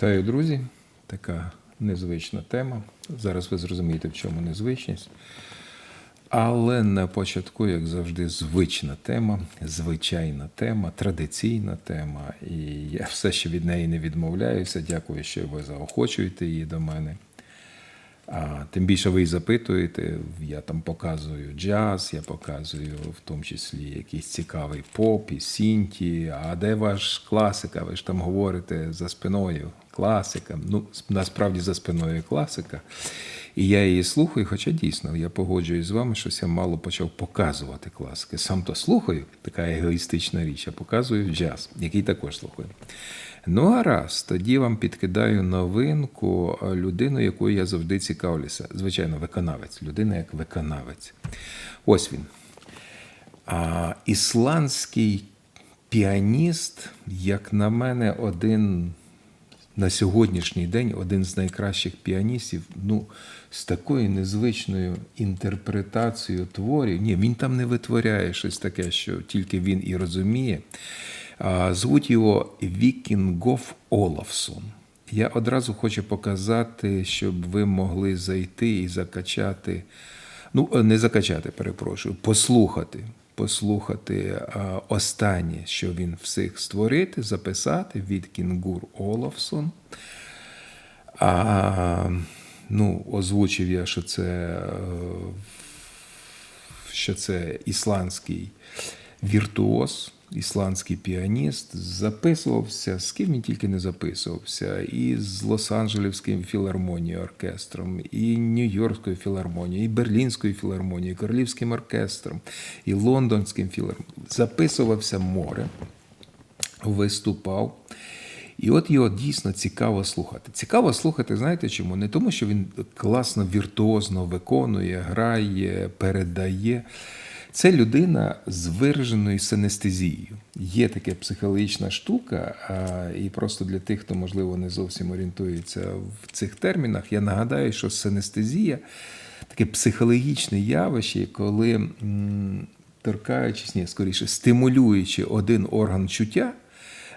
Вітаю, друзі. Така незвична тема. Зараз ви зрозумієте, в чому незвичність. Але на початку, як завжди, звична тема, звичайна тема, традиційна тема. І я все ще від неї не відмовляюся. Дякую, що ви заохочуєте її до мене. А, тим більше ви і запитуєте, я там показую джаз, я показую в тому числі якийсь цікавий поп і сінті. А де ваш класика? Ви ж там говорите за спиною класика. Ну, насправді за спиною класика. І я її слухаю, хоча дійсно я погоджуюсь з вами, що я мало почав показувати класики. Сам то слухаю, така егоїстична річ, а показую джаз, який також слухаю. Ну, гаразд, тоді вам підкидаю новинку людину, якою я завжди цікавлюся. Звичайно, виконавець. Людина як виконавець. Ось він. А, Ісландський піаніст, як на мене, один на сьогоднішній день один з найкращих піаністів, ну, з такою незвичною інтерпретацією творів. Ні, він там не витворяє щось таке, що тільки він і розуміє. Звуть його Вікінгоф Олафсон. Я одразу хочу показати, щоб ви могли зайти і закачати. Ну, не закачати, перепрошую, послухати. Послухати останнє, що він всіх створити, записати від Кінгур Олафсон. А, ну, озвучив я, що це, е, що це ісландський віртуоз, ісландський піаніст. Записувався, з ким він тільки не записувався, і з Лос-Анджелівським філармонією оркестром, і Нью-Йоркською філармонією, і Берлінською філармонією, і Королівським оркестром, і Лондонським філармонією. Записувався море, виступав. І от його дійсно цікаво слухати. Цікаво слухати, знаєте чому? Не тому, що він класно, віртуозно виконує, грає, передає. Це людина з вираженою синестезією. Є така психологічна штука, і просто для тих, хто, можливо, не зовсім орієнтується в цих термінах, я нагадаю, що синестезія таке психологічне явище, коли, торкаючись, ні, скоріше, стимулюючи один орган чуття,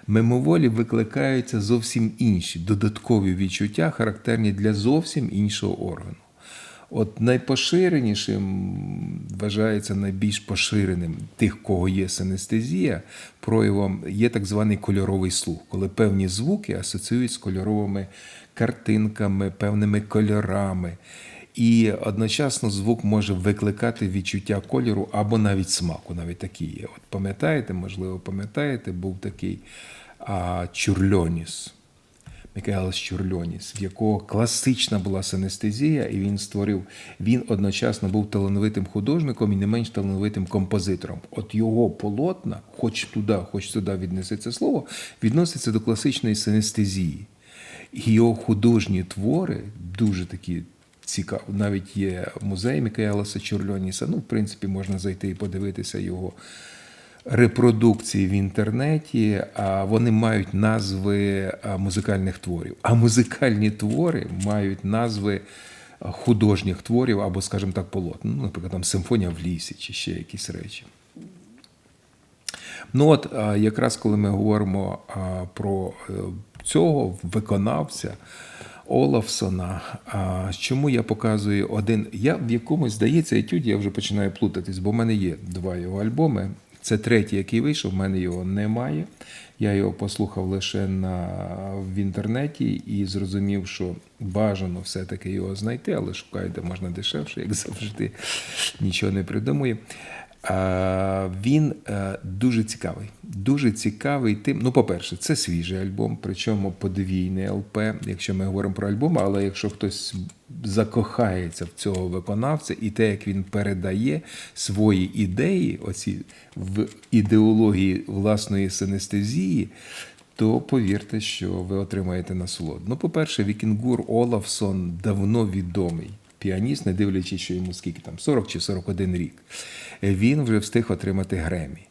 мимоволі викликаються зовсім інші додаткові відчуття, характерні для зовсім іншого органу. От найпоширенішим вважається найбільш поширеним тих, кого є синестезія, проявом є так званий кольоровий слух, коли певні звуки асоціюють з кольоровими картинками, певними кольорами. І одночасно звук може викликати відчуття кольору або навіть смаку. Навіть такі є. От пам'ятаєте, можливо, пам'ятаєте, був такий а, Чурльоніс. Микаелс Чурльоніс, в якого класична була синестезія, і він створив. Він одночасно був талановитим художником і не менш талановитим композитором. От його полотна, хоч туди, хоч туди віднеси це слово, відноситься до класичної синестезії. Його художні твори дуже такі цікаві. Навіть є музей Микаеласа Чурльоніса. Ну, в принципі, можна зайти і подивитися його репродукції в інтернеті, вони мають назви музикальних творів. А музикальні твори мають назви художніх творів або, скажімо так, полотн. Ну, наприклад, там симфонія в лісі чи ще якісь речі. Ну от якраз коли ми говоримо про е, цього виконавця. Олафсона. Чому я показую один? Я в якомусь здається, етюді я вже починаю плутатись, бо в мене є два його альбоми. Це третій, який вийшов, в мене його немає. Я його послухав лише на, в інтернеті і зрозумів, що бажано все-таки його знайти, але шукаю, де можна дешевше, як завжди, нічого не придумує. А, Він е, дуже цікавий. дуже цікавий тим. Ну, по-перше, це свіжий альбом, причому подвійний ЛП, якщо ми говоримо про альбом, але якщо хтось закохається в цього виконавця і те, як він передає свої ідеї, оці в ідеології власної синестезії, то повірте, що ви отримаєте насолоду. Ну, по-перше, Вікінгур Олафсон давно відомий. Піаніст, не дивлячись, що йому скільки там 40 чи 41 рік. Він вже встиг отримати Гремі.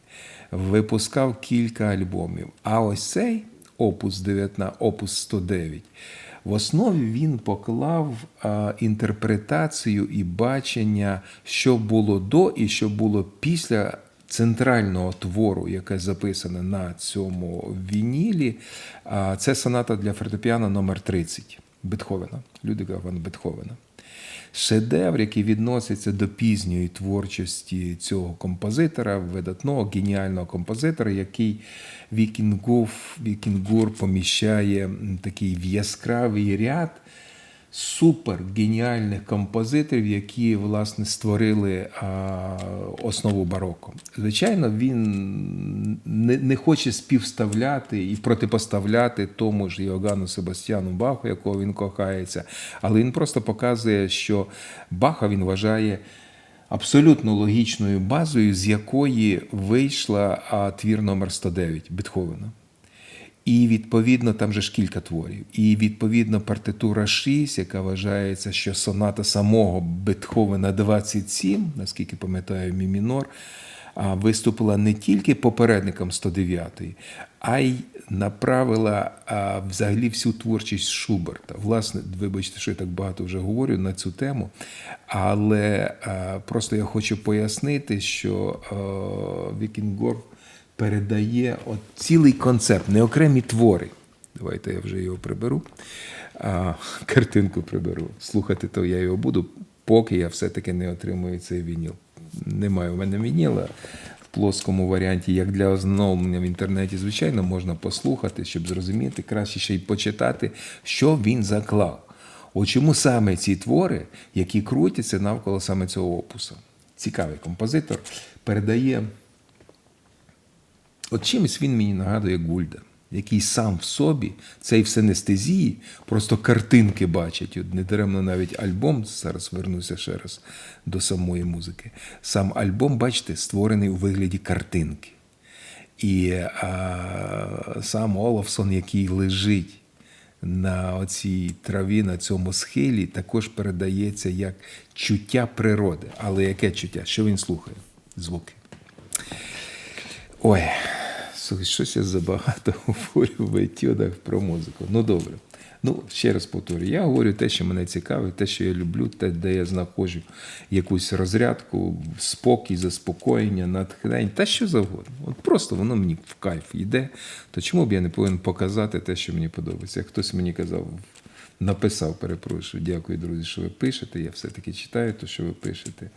Випускав кілька альбомів. А ось цей опус 19, опус 109. В основі він поклав інтерпретацію і бачення, що було до і що було після центрального твору, яке записане на цьому вінілі. Це соната для фортепіано номер 30 Бетховена, Людвіга ван Бетховена. Шедевр, який відноситься до пізньої творчості цього композитора, видатного геніального композитора, який Вікінгур, Вікінгур поміщає такий в яскравий ряд супер геніальних композиторів, які власне створили основу бароко. Звичайно, він не, не хоче співставляти і протипоставляти тому ж Йоганну Себастьяну Баху, якого він кохається, але він просто показує, що Баха він вважає. Абсолютно логічною базою, з якої вийшла твір номер 109 Бетховена. І відповідно там же ж кілька творів. І відповідно партитура 6, яка вважається, що соната самого Бетховена 27, наскільки пам'ятаю, мі мінор, виступила не тільки попередником 109-ї, а й направила а, взагалі всю творчість Шуберта. Власне, вибачте, що я так багато вже говорю на цю тему, але а, просто я хочу пояснити, що Вікінгор передає от цілий концепт, не окремі твори. Давайте я вже його приберу, а картинку приберу. Слухати то я його буду, поки я все-таки не отримую цей вініл. Немає у мене вініла в плоскому варіанті, як для ознайомлення в інтернеті, звичайно, можна послухати, щоб зрозуміти, краще ще й почитати, що він заклав. От чому саме ці твори, які крутяться навколо саме цього опусу. Цікавий композитор передає. От чимось він мені нагадує Гульда, який сам в собі, цей в синестезії, просто картинки бачить. От недаремно навіть альбом, зараз вернуся ще раз до самої музики. Сам альбом, бачите, створений у вигляді картинки. І а, сам Олафсон, який лежить на оцій траві, на цьому схилі, також передається як чуття природи. Але яке чуття? Що він слухає? Звуки. Ой, щось я забагато говорю в етюдах про музику. Ну добре. Ну, ще раз повторю, я говорю те, що мене цікавить, те, що я люблю, те, де я знаходжу якусь розрядку, спокій, заспокоєння, натхнення, та що завгодно. От просто воно мені в кайф йде. То чому б я не повинен показати те, що мені подобається? Як хтось мені казав, написав, перепрошую, дякую, друзі, що ви пишете. Я все-таки читаю те, що ви пишете.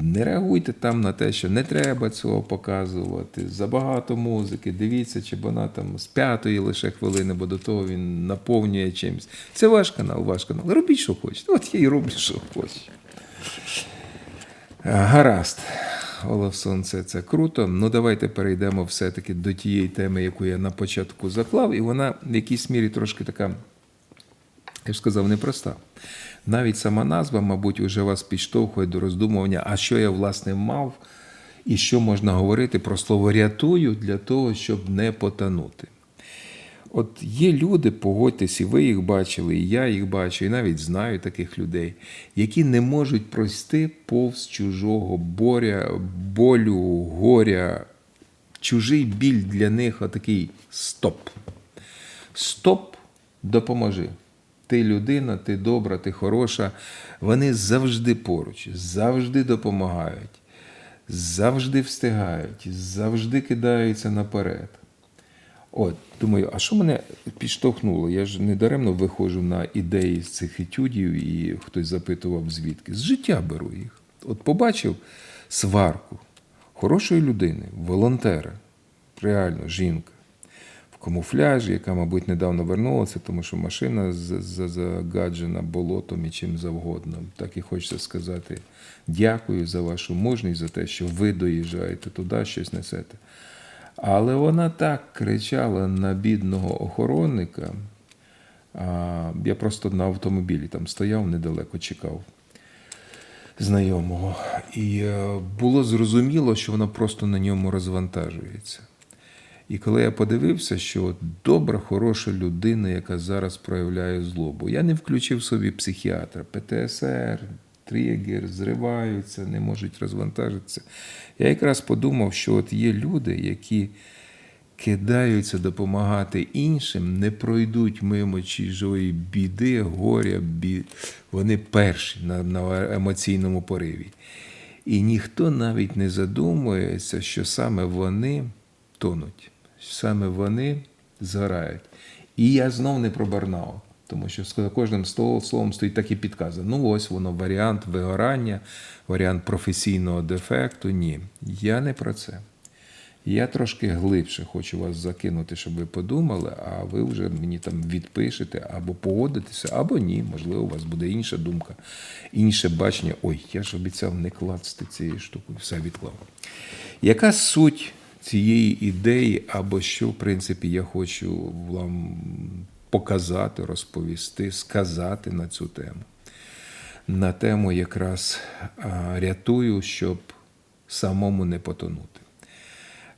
Не реагуйте там на те, що не треба цього показувати. Забагато музики. Дивіться, чи вона там з п'ятої лише хвилини, бо до того він наповнює чимось. Це ваш канал, ваш канал. Робіть, що хочете. От я і роблю, що хочу. Гаразд. Олафсон, це, це круто. Ну, давайте перейдемо все-таки до тієї теми, яку я на початку заклав, і вона в якійсь мірі трошки така, я ж сказав, непроста. Навіть сама назва, мабуть, вже вас підштовхує до роздумування, а що я власне мав, і що можна говорити про слово рятую для того, щоб не потонути. От є люди, погодьтесь, і ви їх бачили, і я їх бачу, і навіть знаю таких людей, які не можуть прости повз чужого боря, болю, горя. Чужий біль для них отакий стоп. Стоп, допоможи ти людина, ти добра, ти хороша. Вони завжди поруч, завжди допомагають, завжди встигають, завжди кидаються наперед. От, думаю, а що мене підштовхнуло? Я ж не даремно виходжу на ідеї з цих етюдів, і хтось запитував, звідки. З життя беру їх. От побачив сварку хорошої людини, волонтера, реально жінка камуфляжі, яка, мабуть, недавно вернулася, тому що машина загаджена болотом і чим завгодно. Так і хочеться сказати дякую за вашу мужність, за те, що ви доїжджаєте туди, щось несете. Але вона так кричала на бідного охоронника. Я просто на автомобілі там стояв недалеко, чекав знайомого. І е, було зрозуміло, що вона просто на ньому розвантажується. І коли я подивився, що от добра, хороша людина, яка зараз проявляє злобу, я не включив собі психіатра, ПТСР, тригер, зриваються, не можуть розвантажитися. Я якраз подумав, що от є люди, які кидаються допомагати іншим, не пройдуть мимо чужої біди, горя, бі... вони перші на, на емоційному пориві. І ніхто навіть не задумується, що саме вони тонуть, саме вони згорають. І я знов не про барнаут, тому що за кожним словом стоїть так і підказано. Ну, ось воно варіант вигорання, варіант професійного дефекту. Ні, я не про це. Я трошки глибше хочу вас закинути, щоб ви подумали, а ви вже мені там відпишете або погодитеся, або ні. Можливо, у вас буде інша думка, інше бачення. Ой, я ж обіцяв не клацати цією штукою, все відклав. Яка суть цієї ідеї, або що, в принципі, я хочу вам показати, розповісти, сказати на цю тему? На тему якраз рятую, щоб самому не потонути.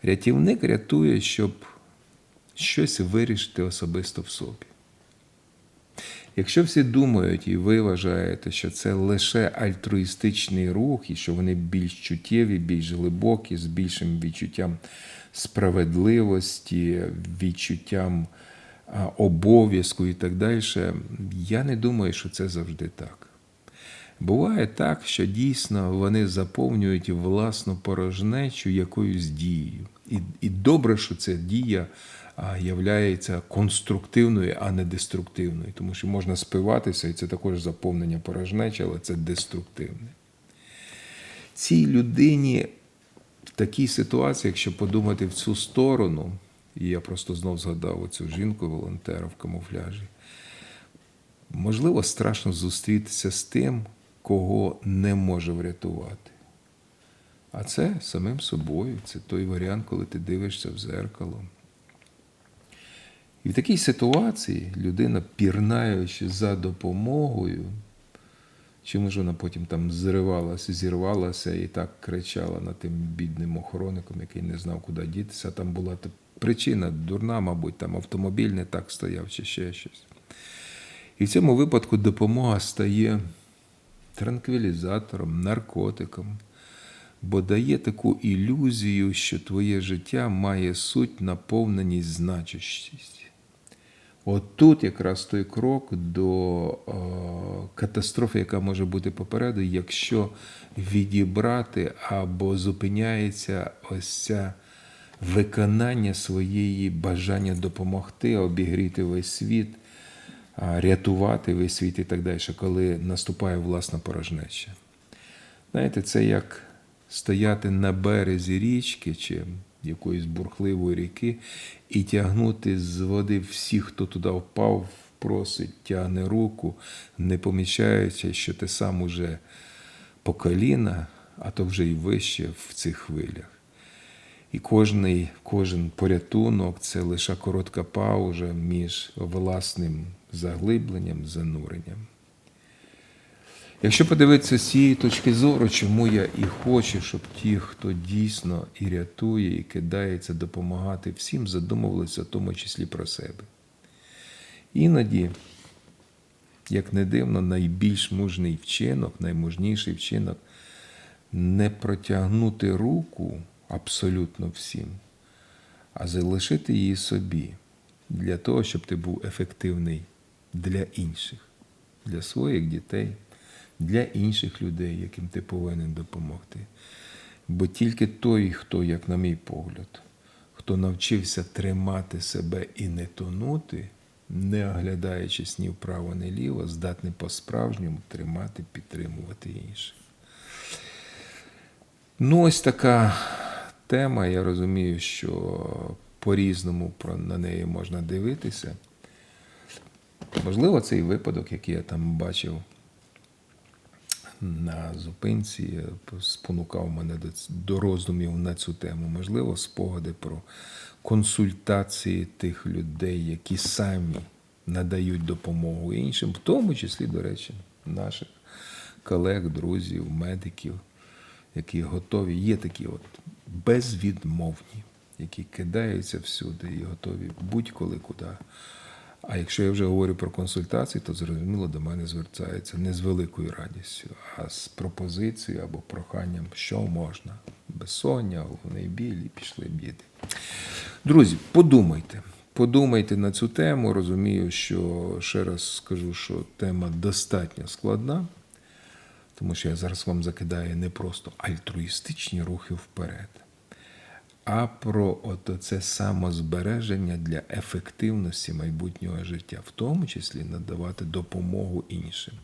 Рятівник рятує, щоб щось вирішити особисто в собі. Якщо всі думають і ви вважаєте, що це лише альтруїстичний рух, і що вони більш чуттєві, більш глибокі, з більшим відчуттям справедливості, відчуттям обов'язку і так далі, я не думаю, що це завжди так. Буває так, що дійсно вони заповнюють власну порожнечу якоюсь дією. І, і добре, що ця дія являється конструктивною, а не деструктивною, тому що можна спиватися, і це також заповнення порожнечі, але це деструктивне. Цій людині в такій ситуації, якщо подумати в цю сторону, і я просто знов згадав оцю жінку волонтера в камуфляжі, можливо, страшно зустрітися з тим, кого не може врятувати. А це самим собою, це той варіант, коли ти дивишся в зеркало. І в такій ситуації людина, пірнаючи за допомогою, чому ж вона потім там зривалася, зірвалася і так кричала над тим бідним охоронником, який не знав, куди дітися. Там була причина дурна, мабуть, там автомобіль не так стояв чи ще щось. І в цьому випадку допомога стає транквілізатором, наркотиком, бо дає таку ілюзію, що твоє життя має суть, наповненість, значущість. От тут якраз той крок до е, катастрофи, яка може бути попереду, якщо відібрати або зупиняється ось ця виконання своєї бажання допомогти, обігріти весь світ рятувати весь світ і так далі, коли наступає власна порожнеча. Знаєте, це як стояти на березі річки чи якоїсь бурхливої ріки і тягнути з води всіх, хто туди впав, просить, тягне руку, не помічаючи, що ти сам уже по коліна, а то вже й вище в цих хвилях. І кожний, кожен порятунок це лише коротка пауза між власним заглибленням, зануренням. Якщо подивитися з цієї точки зору, чому я і хочу, щоб ті, хто дійсно і рятує, і кидається допомагати всім, задумувалися в тому числі про себе. Іноді, як не дивно, найбільш мужний вчинок, наймужніший вчинок не протягнути руку абсолютно всім, а залишити її собі для того, щоб ти був ефективний для інших, для своїх дітей, для інших людей, яким ти повинен допомогти. Бо тільки той, хто, як на мій погляд, хто навчився тримати себе і не тонути, не оглядаючись ні вправо, ні ліво, здатний по-справжньому тримати, підтримувати інших. Ну, ось така тема. Я розумію, що по-різному на неї можна дивитися. Можливо, цей випадок, який я там бачив на зупинці е, спонукав мене до, роздумів на цю тему. Можливо, спогади про консультації тих людей, які самі надають допомогу іншим, в тому числі, до речі, наших колег, друзів, медиків, які готові, є такі от безвідмовні, які кидаються всюди і готові будь-коли куди. А якщо я вже говорю про консультації, то зрозуміло до мене звертаються не з великою радістю, а з пропозицією або проханням, що можна. Безсоння, головний біль і пішли б'їти. Друзі, подумайте. Подумайте на цю тему. Розумію, що ще раз скажу, що тема достатньо складна, тому що я зараз вам закидаю не просто альтруїстичні рухи вперед, а про це самозбереження для ефективності майбутнього життя, в тому числі надавати допомогу іншим.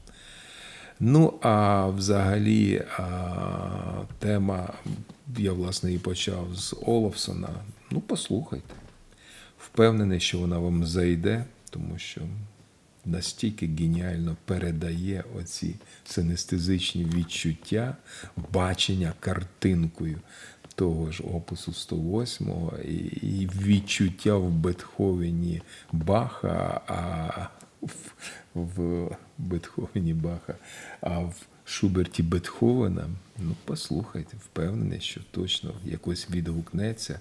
Ну, а взагалі а, тема, я власне і почав з Олафсона. Ну, послухайте. Впевнений, що вона вам зайде, тому що настільки геніально передає оці синестезичні відчуття, бачення картинкою того ж опису 108 і, і відчуття в Бетховені Баха, а в, в Бетховені Баха, а в Шуберті Бетховена. Ну, послухайте, впевнений, що точно якось відгукнеться,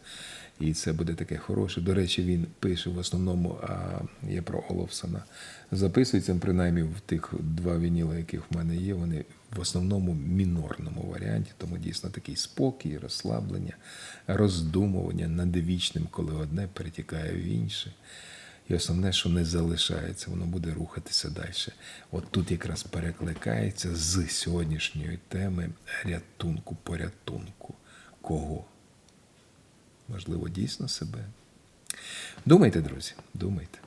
і це буде таке хороше. До речі, він пише в основному, а є про Оловсона. Записується, принаймні, в тих два вініли, яких в мене є, вони в основному мінорному варіанті, тому дійсно такий спокій, розслаблення, роздумування над вічним, коли одне перетікає в інше. І основне, що не залишається, воно буде рухатися далі. От тут якраз перекликається з сьогоднішньої теми рятунку, порятунку. Кого? Можливо, дійсно себе. Думайте, друзі, думайте.